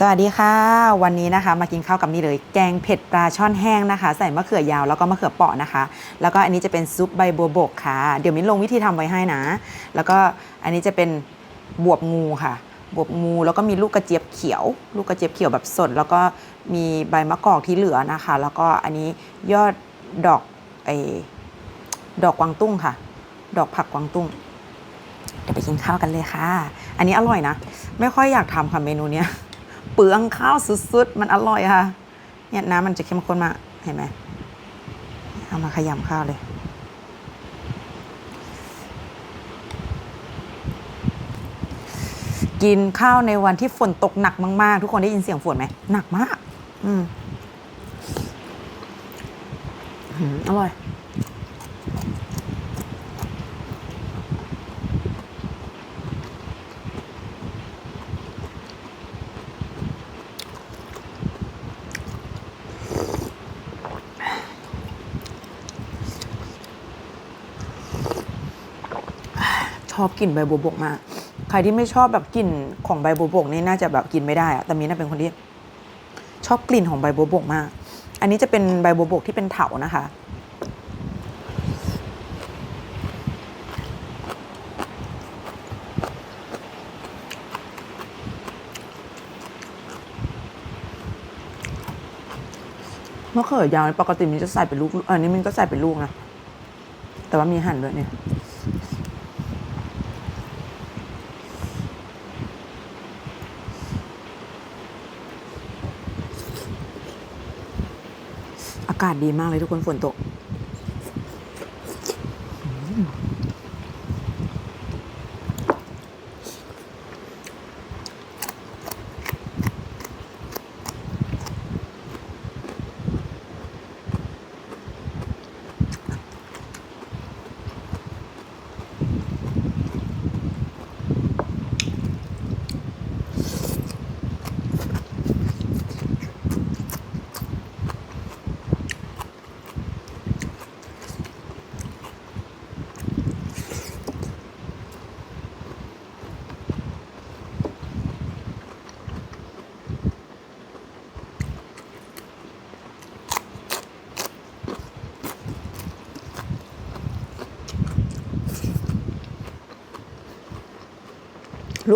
สวัสดีค่ะ วันนี้นะคะมากินข้าวกับนี่เลยแกงเผ็ดปลาช่อนแห้งนะคะ ใส่มะเขือยาวแล้วก็มะเขือเปราะนะคะ แล้วก็อันนี้จะเป็นซุปใบบัวบกค่ะ เดี๋ยวมิ้นลงวิธีทำไว้ให้นะ แล้วก็อันนี้จะเป็นบวบงูค่ะ บวบงูแล้วก็มีลูกกระเจี๊ยบเขียว ลูกกระเจี๊ยบเขียวแบบสด แล้วก็มีใบมะกอกที่เหลือนะคะ แล้วก็อันนี้ยอดดอกไอดอกกวางตุ้งค่ะ ดอกผักกวางตุ้งเดี๋ยวไปกินข้าวกันเลยค่ะ อันนี้อร่อยนะ ไม่ค่อยอยากทำค่ะเมนูเนี้ย เปลืองข้าวสุดๆ มันอร่อยค่ะ เนี่ยน้ำมันจะเข้มข้นมาก เห็นไหมเอามาขยำข้าวเลย กินข้าวในวันที่ฝนตกหนักมาก ๆ ทุกคนได้ยินเสียงฝนไหม หนักมาก อืมอืมอร่อย ช อบกลิ่นใบบัวบกมาก ใครที่ไม่ชอบแบบกลิ่นของใบบัวบกนี่น่าจะแบบกินไม่ได้อะแต่มีน่าเป็นคนที่ชอบกลิ่นของใบบัวบกมาก อันนี้จะเป็นใบบัวบกที่เป็นเถานะคะ มะเขือยาวปกติมันจะใส่เป็นลูก อันนี้มันก็ใส่เป็นลูกนะ แต่ว่ามีหั่นด้วยเนี่ยากาศดีมากเลยทุกคนฝนตก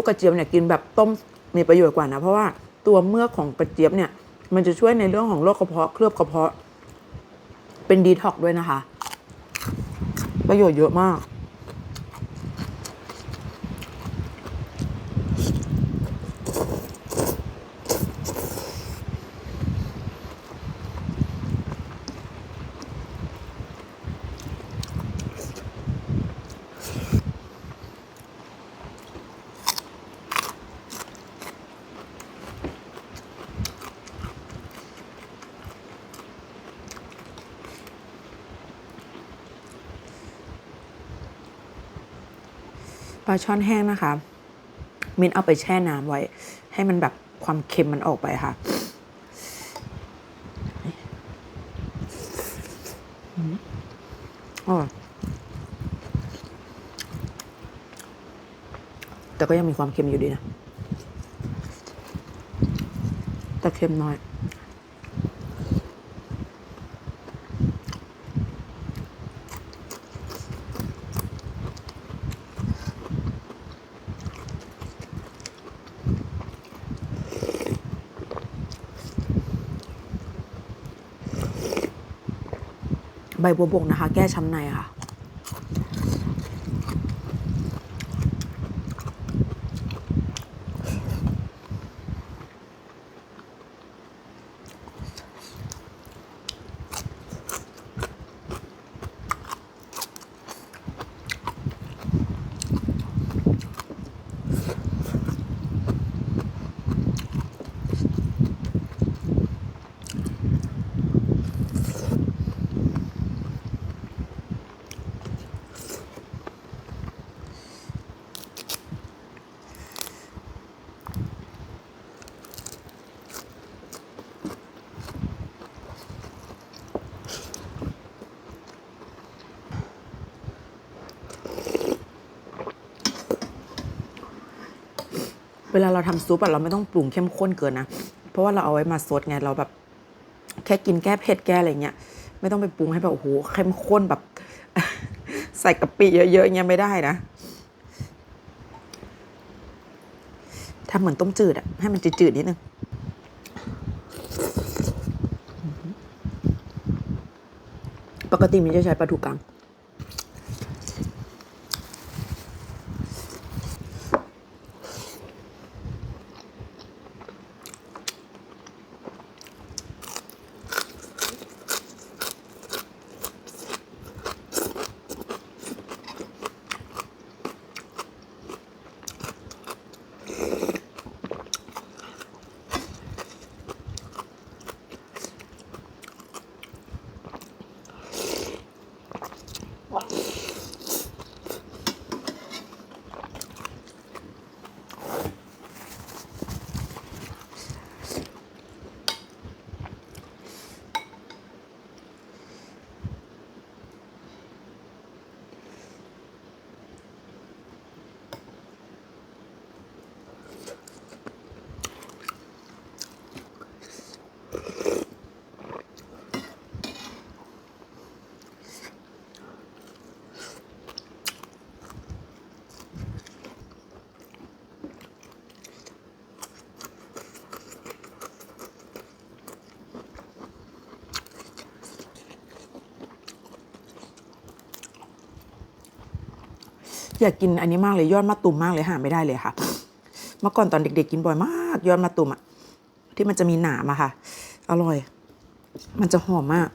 ลูกกระเจี๊ยบเนี่ยกินแบบต้มมีประโยชน์กว่านะ เพราะว่าตัวเมือกของกระเจี๊ยบเนี่ย มันจะช่วยในเรื่องของโรคกระเพาะเคลือบกระเพาะ เป็นดีท็อกด้วยนะคะ ประโยชน์เยอะมาก ปลาช่อนแห้งนะคะมินเอาไปแช่น้ำไว้ ให้มันแบบความเค็มมันออกไปค่ะอืมอร่อยแต่ก็ยังมีความเค็มอยู่ดีนะ แต่เค็มน้อย ใบบัวบกนะคะ แก้ช้ำในค่ะ เวลาเราทำซุปอะเราไม่ต้องปรุงเข้มข้นเกินนะ เพราะว่าเราเอาไว้มาซดไงเราแบบแค่กินแก้เผ็ดแก้อะไรเงี้ย ไม่ต้องไปปรุงให้แบบโอ้โหเข้มข้นแบบ ใส่กะปิเยอะๆเงี้ยไม่ได้นะทำเหมือนต้มจืดอะให้มันจืดๆนิดนึงปกติมันจะใช้ปลาทูกัง อยากกินอันนี้มากเลยยอดมะตูมมากเลยหาไม่ได้เลยค่ะ เมื่อก่อนตอนเด็ก ๆ กินบ่อยมากยอดมะตูมอะที่มันจะมีหนามอะค่ะ อร่อย มันจะหอมมาก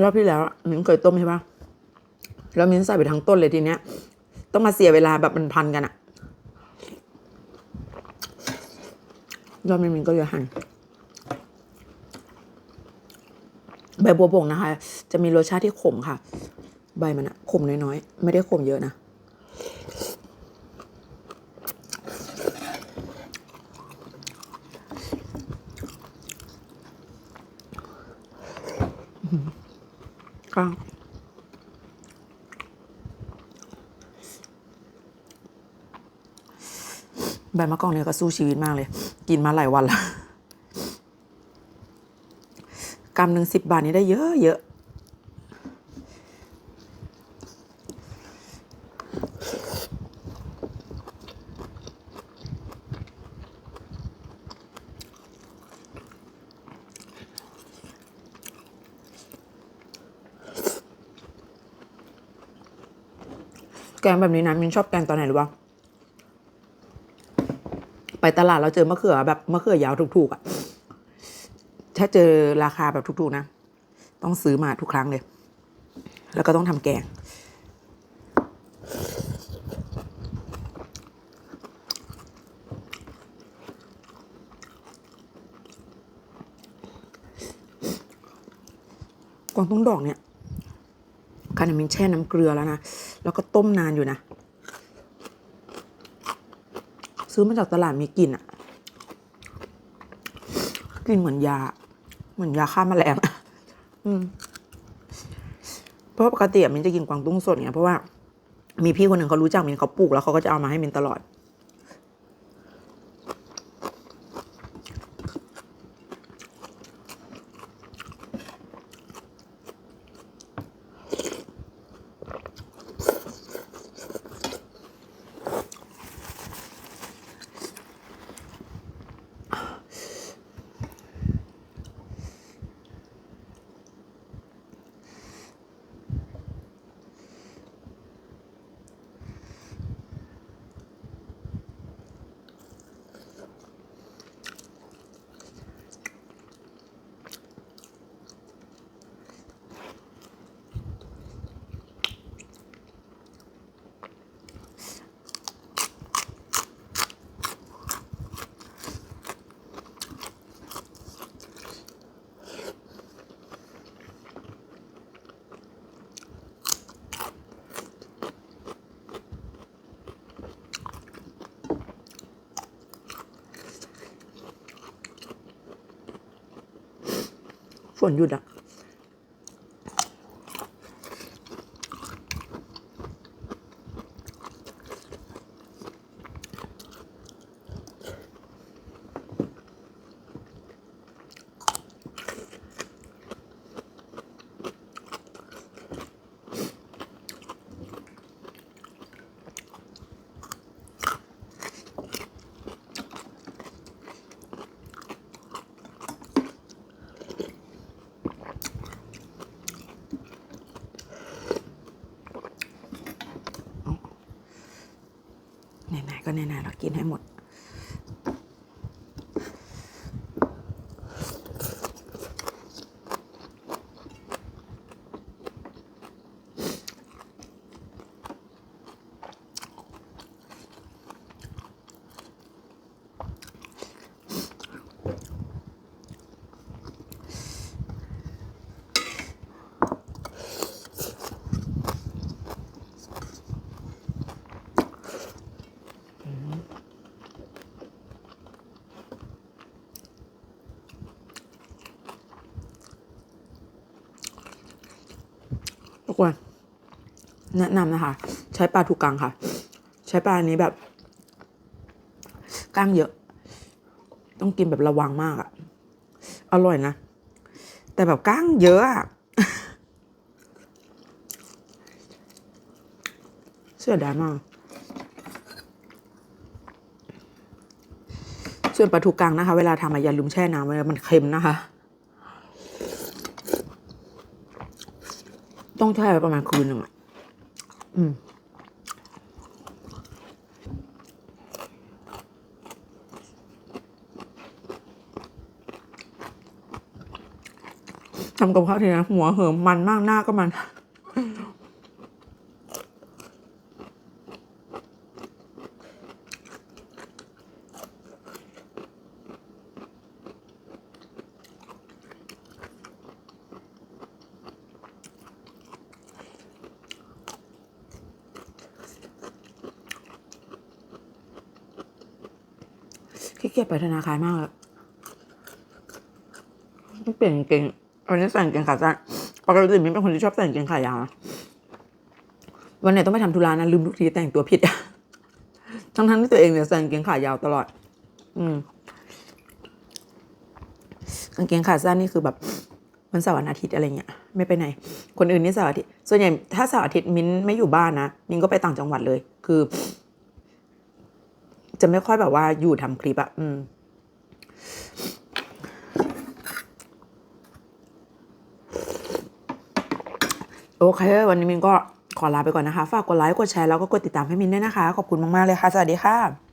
รอบที่แล้วมิ้นเคยต้มใช่ปะแล้วมิ้นใส่ไปทั้งต้นเลยทีเนี้ย ต้องมาเสียเวลาแบบมันพันกันอะรอบนี้มิ้นก็เลยหั่นใบบัวบกนะคะ จะมีรสชาติที่ขมค่ะ ใบมันอะขมน้อยๆ ไม่ได้ขมเยอะนะ ก็ใบมะกอกเนี่ยก็สู้ชีวิตมากเลย กินมาหลายวันแล้วกำหนึ่งสิบบาทนี่ได้เยอะเยอะ แกงแบบนี้นะมินชอบแกงตอนไหนหรือวะไปตลาดเราเจอมะเขือแบบมะเขือยาวถูกๆอะ่ะ ถ้าเจอราคาแบบถูกๆนะ ต้องซื้อมาทุกครั้งเลย แล้วก็ต้องทำแกง กวางตุ้งดอกเนี่ยคานามินแช่น้ำเกลือแล้วนะ แล้วก็ต้มนานอยู่นะ ซื้อมาจากตลาดมีกลิ่นอะกลิ่นเหมือนยา เหมือนยาฆ่าแมลงอืมเพราะปกติอะมินจะกินกวางตุ้งสดไงเพราะว่ามีพี่คนหนึ่งเขารู้จักมินเขาปลูกแล้วเขาก็จะเอามาให้มินตลอด ฝน ก็แน่ๆเรากินให้หมด ทุกคนแนะนำนะคะ ใช้ปลาทูกังค่ะ ใช้ปลาอันนี้แบบก้างเยอะ ต้องกินแบบระวังมากอะอร่อยนะ แต่แบบก้างเยอะอะเสียดายมากส่วนปลาทูกังนะคะ เวลาทำอะอย่าลืมแช่น้ำไว้มันเค็มนะคะ ต้องแช่ไว้ประมาณคืนหนึ่งอะอืมทำกับข้าวทีนะหัวเหิมมันมากหน้าก็มัน ขี้เกียจไปธนาคารมากเลยต้องเปลี่ยนเกงวันนี้ใส่เกงขาสั้นปกติมิ้นเป็นคนที่ชอบใส่เกงขายาววันไหนต้องไปทำธุระนะลืมทุกทีแต่งตัวผิดทั้งทั้งที่ตัวเองเนี่ยใส่เกงขายาวตลอด อืมกางเกงขาสั้นนี่คือแบบวันเสาร์วันอาทิตย์อะไรเงี้ยไม่ไปไหน คนอื่นนี่เสาร์อาทิตย์ส่วนใหญ่ถ้าเสาร์อาทิตย์มิ้นไม่อยู่บ้านนะมิ้นก็ไปต่างจังหวัดเลย คือ จะไม่ค่อยแบบว่าอยู่ทำคลิปอะอืมโอเค วันนี้มินก็ขอลาไปก่อนนะคะ ฝากกดไลค์ กดแชร์ แล้วก็กดติดตามให้มินด้วยนะคะ ขอบคุณมาก ๆ เลยค่ะ สวัสดีค่ะ